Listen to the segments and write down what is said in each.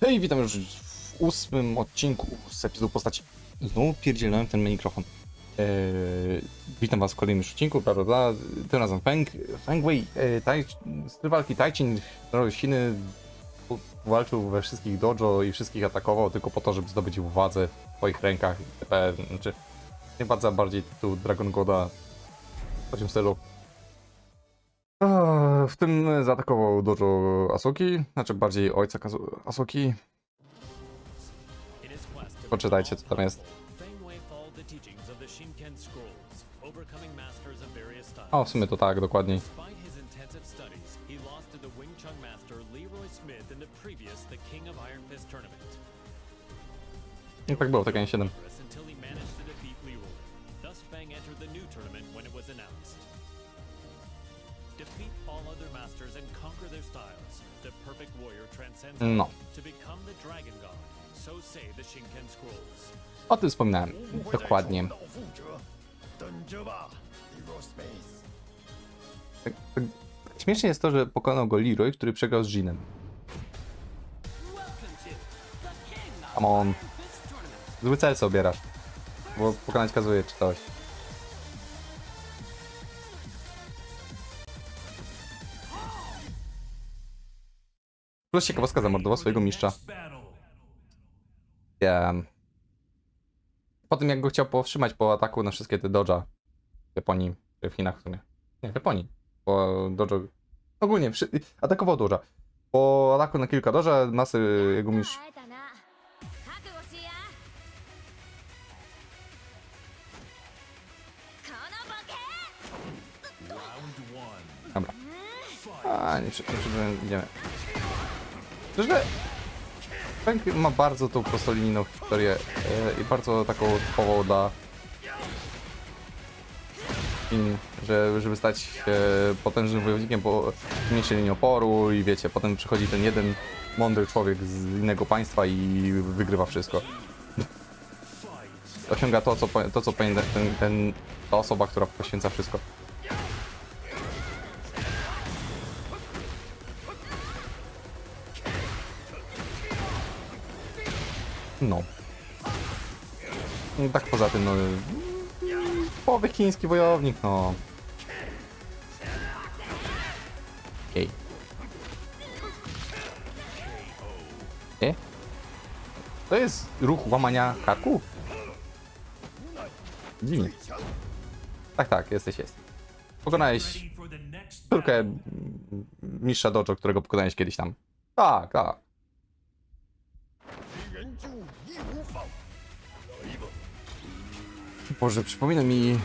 Hej, witam już w ósmym odcinku z epizodu postaci. Znowu pierdzielnąłem ten mikrofon. Eee, witam was w kolejnym odcinku, bla bla bla. Tym razem Feng. Feng Wei, e, taj, styl walki Taichin, Chiny, walczył we wszystkich dojo i wszystkich atakował tylko po to, żeby zdobyć władzę w swoich rękach. Znaczy, nie bardzo bardziej tytuł Dragon Goda w tym stylu. W tym zaatakował dojo Asuki, znaczy bardziej ojca Asuki. Poczytajcie co tam jest. O, w sumie to tak, dokładniej. I tak było, Tekken 7. Defeat all other masters and conquer their styles. The perfect warrior transcends No. to become the dragon god. So say the Shinken scrolls. O tym wspominałem. Dokładnie. Tak, tak jest to, że pokonał go Leroy, który przegrał z Jinem. Come on. Zły cel sobie obierasz. Bo pokonać kazuje czy coś. Plus ciekawostka zamordował swojego mistrza. Wiem. Po tym jak go chciał powstrzymać po ataku na wszystkie te doja w Japonii, w Chinach w sumie. Nie, w Japonii. Po dojo... Ogólnie, atakował doja. Po ataku na kilka doja, masy jego mistrz Dobra. A, nie, nie, nie, nie. Szczerze, Frank ma bardzo tą prostolinijną historię e, i bardzo taką typową dla że, żeby stać się potężnym wojownikiem po mniejszej linii oporu i wiecie, potem przychodzi ten jeden mądry człowiek z innego państwa i wygrywa wszystko. Osiąga to, co, to, co ten, ten, ta osoba, która poświęca wszystko. No. No Tak poza tym, no... Połowy chiński wojownik, no. Okej. E? To jest ruch łamania karku? Dziwnie. Tak, tak, jesteś, jest. Pokonałeś córkę mistrza dojo, którego pokonałeś kiedyś tam. Tak, tak. Boże, przypomina mi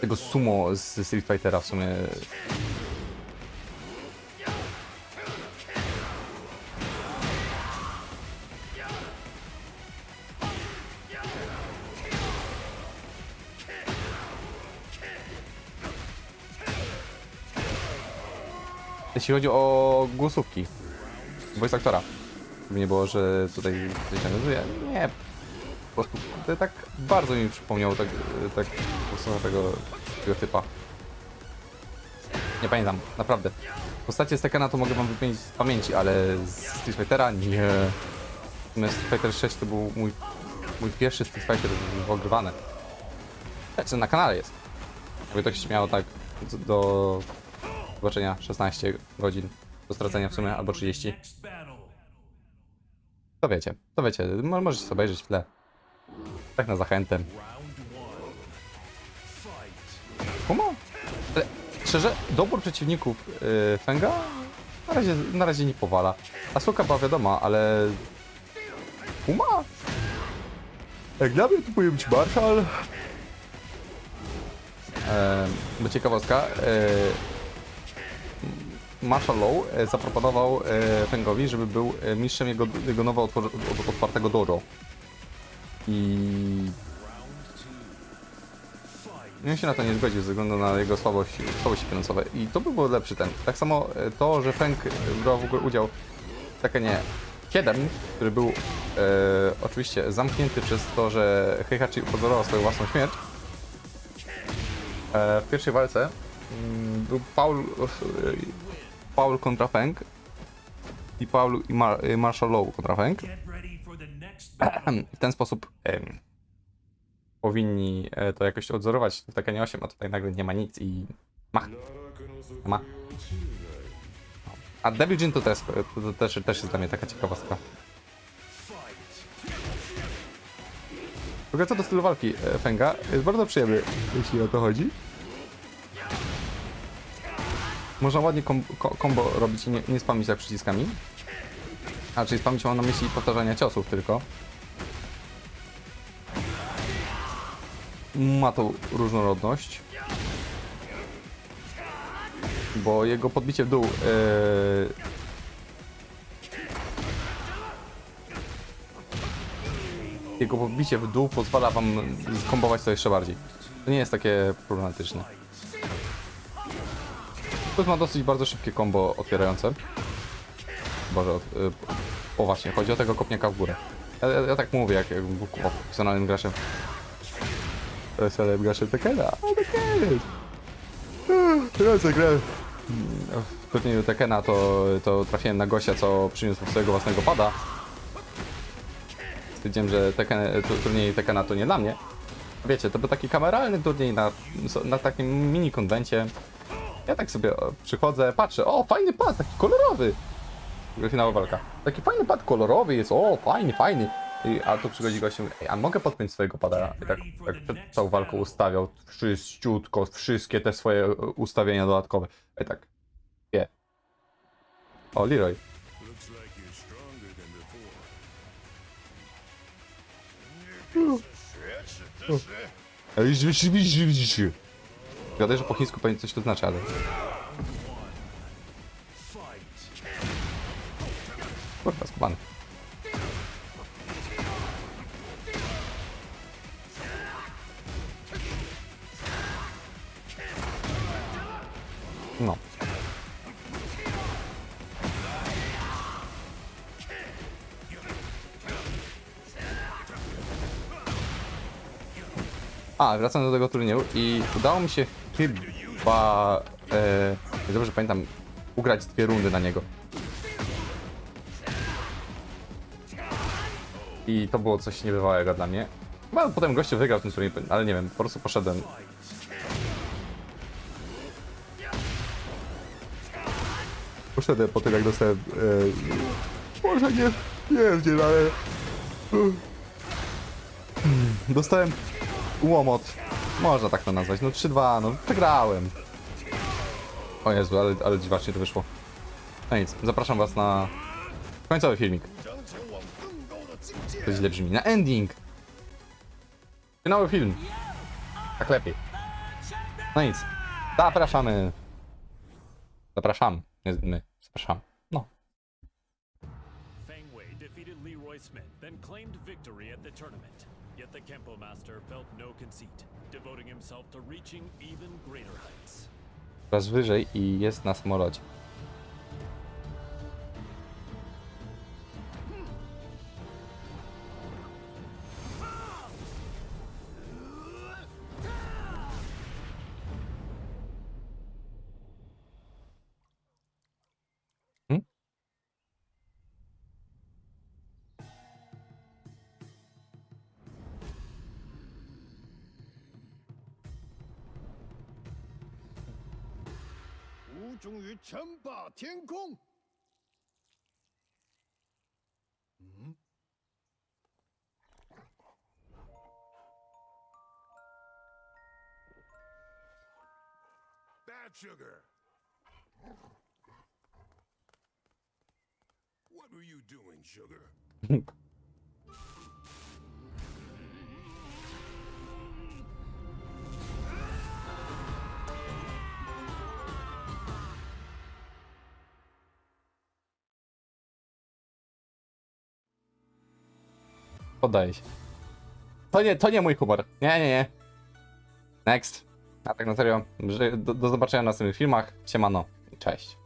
tego sumo z Street Fightera w sumie. Jeśli chodzi o głosówki, voice aktora, żeby nie było, że tutaj coś nawiązuje. Nie, prostu to tak bardzo mi przypomniał tak, tak po tego, tego typa. Nie pamiętam, naprawdę. Postacie z Tekkena to mogę wam wymienić z pamięci, ale z Street Fightera nie. Natomiast Street Fighter 6 to był mój, mój pierwszy Street Fighter ogrywany. Znaczy na kanale jest. Jakby to się miało tak do- zobaczenia 16 godzin do stracenia w sumie, albo 30. To wiecie, to wiecie, mo- możecie sobie obejrzeć w tle. Tak na zachętę. Kuma? Ale szczerze, dobór przeciwników yy, Fenga na razie, na razie nie powala. Asuka była wiadoma, ale... Kuma? Jak dla mnie to powinien być Marshall. E, bo ciekawostka, e, Marshall Law e, zaproponował e, Fengowi, żeby był e, mistrzem jego, jego nowo od- otwartego dojo. I... On się na to nie zgodził ze względu na jego słabość, słabości finansowe. I to by lepszy ten. Tak samo e, to, że Feng brał w ogóle udział w Tekkenie 7, który był e, oczywiście zamknięty przez to, że Heihachi upozorował swoją własną śmierć. E, w pierwszej walce mm, był Paul, e, Paul kontra Feng i Paulu i Mar Marshall Low kontra Feng. W ten sposób em, powinni e, to jakoś odzorować w Tekkenie 8, a tutaj nagle nie ma nic i ma. Ma. A Devil Jin to też, to, to też, też jest dla mnie taka ciekawostka. W ogóle co do stylu walki e, Fenga, jest bardzo przyjemny, jeśli o to chodzi. Można ładnie kom ko combo robić i nie, nie spamić tak przyciskami. A, czyli spamić mam na myśli powtarzania ciosów tylko. Ma tą różnorodność. Bo jego podbicie w dół. Yy... Jego podbicie w dół pozwala wam skombować to jeszcze bardziej. To nie jest takie problematyczne. Plus ma dosyć bardzo szybkie combo otwierające. Boże, od, y, o właśnie, chodzi o tego kopniaka w górę. Ja, ja, ja tak mówię, jak, jak był profesjonalnym graczem. Profesjonalnym graczem Tekena. A Tekken! Ja co grałem w turnieju Tekena, to, to trafiłem na gościa, co przyniósł swojego własnego pada. Stwierdziłem, że Tekken, tu- turniej Tekena to nie dla mnie. Wiecie, to był taki kameralny turniej na, na takim mini konwencie. Ja tak sobie o, przychodzę, patrzę, o fajny pad, taki kolorowy. Finałowa walka. Taki fajny pad kolorowy jest, o fajny, fajny. I, a tu przychodzi gościu, a mogę podpiąć swojego pada? I tak, tak przed całą walką ustawiał wszyściutko, wszystkie te swoje e, ustawienia dodatkowe. I tak, wie. O, Leroy. Gadaj, że po chińsku pewnie coś to znaczy, ale... No. A, wracam do tego turnieju i udało mi się chyba, e, jak dobrze pamiętam, ugrać dwie rundy na niego. I to było coś niebywałego dla mnie. Chyba potem gościu wygrał ten turniej, ale nie wiem, po prostu poszedłem. poszedłem po tym, jak dostałem... E, może nie pierdziel, ale... Hmm, dostałem łomot. Można tak to nazwać. No 3-2, no przegrałem. O Jezu, ale, ale dziwacznie to wyszło. No nic, zapraszam was na końcowy filmik. To źle brzmi. Na ending! Finały film. Tak lepiej. No nic. Zapraszamy. Zapraszam. Nie, my. Zapraszam. No. Feng Wei defeated Leroy Smith, then claimed victory at the tournament. Yet the Kempo Master felt no conceit, devoting himself to reaching even greater heights. Coraz wyżej i jest na samolocie. 终于称霸天空。嗯，Bad sugar. What were you doing, sugar? Poddaję się. To nie, to nie mój humor. Nie, nie, nie. Next. A tak na serio. Do, do zobaczenia w następnych filmach. Siemano. Cześć.